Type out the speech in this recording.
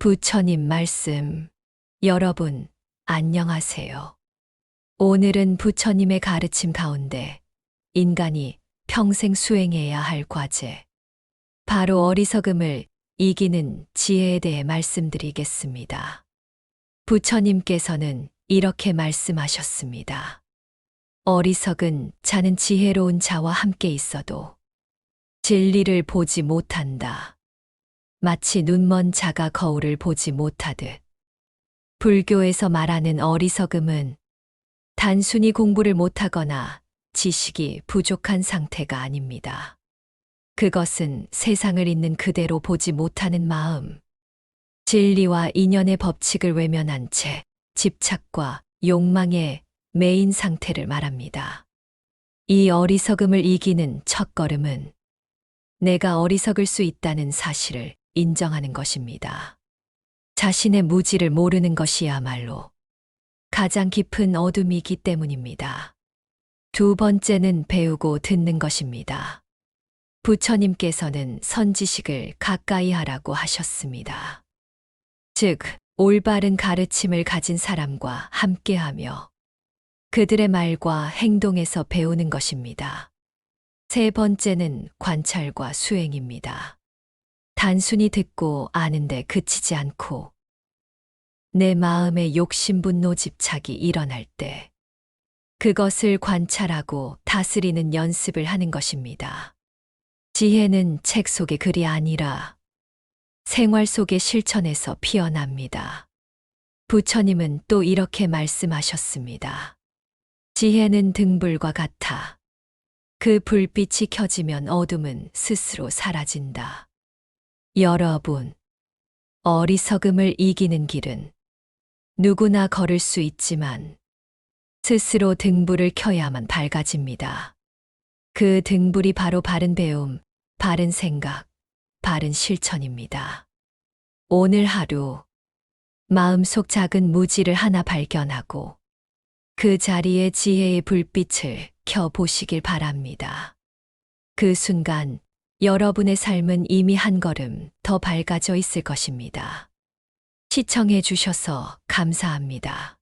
부처님 말씀. 여러분, 안녕하세요. 오늘은 부처님의 가르침 가운데 인간이 평생 수행해야 할 과제, 바로 어리석음을 이기는 지혜에 대해 말씀드리겠습니다. 부처님께서는 이렇게 말씀하셨습니다. 어리석은 자는 지혜로운 자와 함께 있어도 진리를 보지 못한다. 마치 눈먼 자가 거울을 보지 못하듯. 불교에서 말하는 어리석음은 단순히 공부를 못하거나 지식이 부족한 상태가 아닙니다. 그것은 세상을 있는 그대로 보지 못하는 마음, 진리와 인연의 법칙을 외면한 채 집착과 욕망에 매인 상태를 말합니다. 이 어리석음을 이기는 첫 걸음은 내가 어리석을 수 있다는 사실을 인정하는 것입니다. 자신의 무지를 모르는 것이야말로 가장 깊은 어둠이기 때문입니다. 두 번째는 배우고 듣는 것입니다. 부처님께서는 선지식을 가까이 하라고 하셨습니다. 즉, 올바른 가르침을 가진 사람과 함께하며 그들의 말과 행동에서 배우는 것입니다. 세 번째는 관찰과 수행입니다. 단순히 듣고 아는데 그치지 않고 내 마음의 욕심, 분노, 집착이 일어날 때 그것을 관찰하고 다스리는 연습을 하는 것입니다. 지혜는 책 속의 글이 아니라 생활 속의 실천에서 피어납니다. 부처님은 또 이렇게 말씀하셨습니다. 지혜는 등불과 같아. 그 불빛이 켜지면 어둠은 스스로 사라진다. 여러분, 어리석음을 이기는 길은 누구나 걸을 수 있지만 스스로 등불을 켜야만 밝아집니다. 그 등불이 바로 바른 배움, 바른 생각, 바른 실천입니다. 오늘 하루 마음속 작은 무지를 하나 발견하고 그 자리에 지혜의 불빛을 켜 보시길 바랍니다. 그 순간 여러분의 삶은 이미 한 걸음 더 밝아져 있을 것입니다. 시청해 주셔서 감사합니다.